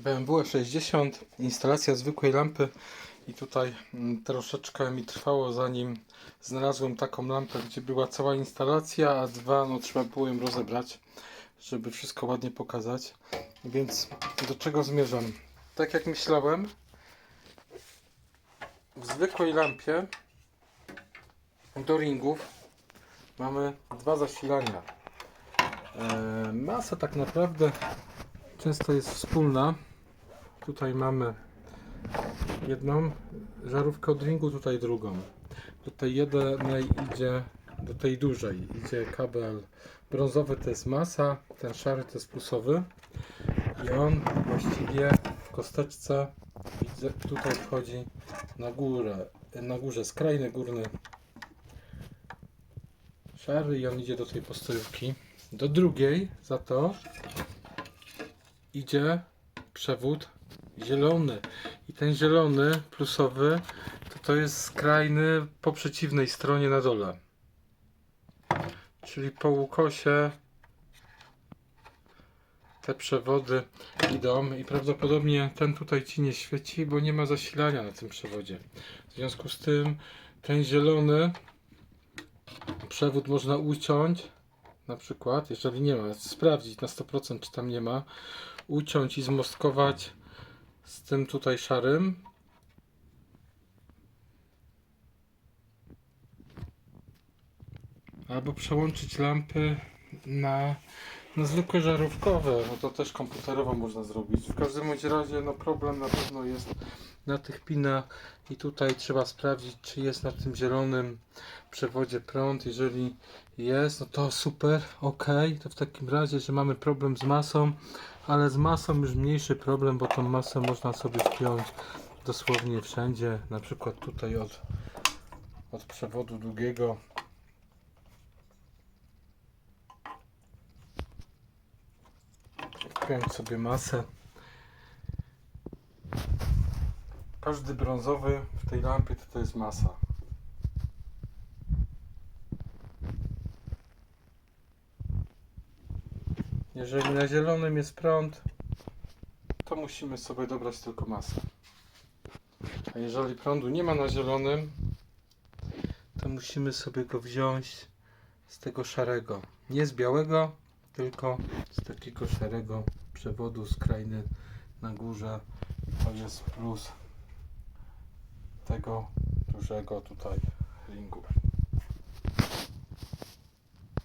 BMW 60, instalacja zwykłej lampy i tutaj mm, troszeczkę mi trwało zanim znalazłem taką lampę, gdzie była cała instalacja, a dwa, no trzeba było ją rozebrać, żeby wszystko ładnie pokazać. Więc do czego zmierzam? Tak jak myślałem, w zwykłej lampie do ringów mamy dwa zasilania. E, masa tak naprawdę często jest wspólna. Tutaj mamy jedną żarówkę od ringu, tutaj drugą. Do tej jednej idzie, do tej dużej idzie kabel brązowy to jest masa, ten szary to jest plusowy i on właściwie w kosteczce tutaj wchodzi na górę, na górze skrajny górny szary i on idzie do tej postojówki. Do drugiej za to idzie przewód zielony. I ten zielony plusowy to, to jest skrajny po przeciwnej stronie na dole. Czyli po ukosie te przewody idą i prawdopodobnie ten tutaj ci nie świeci, bo nie ma zasilania na tym przewodzie. W związku z tym ten zielony przewód można uciąć na przykład, jeżeli nie ma, sprawdzić na 100% czy tam nie ma, uciąć i zmostkować z tym tutaj szarym. Albo przełączyć lampy na, na zwykłe żarówkowe, no to też komputerowo można zrobić. W każdym bądź razie no problem na pewno jest na tych pinach i tutaj trzeba sprawdzić czy jest na tym zielonym przewodzie prąd. Jeżeli jest, no to super, ok. To w takim razie, że mamy problem z masą, ale z masą już mniejszy problem, bo tą masę można sobie wpiąć dosłownie wszędzie, na przykład tutaj od, od przewodu długiego. Wpiąć sobie masę. Każdy brązowy w tej lampie to, to jest masa. Jeżeli na zielonym jest prąd, to musimy sobie dobrać tylko masę. A jeżeli prądu nie ma na zielonym, to musimy sobie go wziąć z tego szarego. Nie z białego, tylko z takiego szarego przewodu skrajny na górze. To jest plus tego dużego tutaj ringu.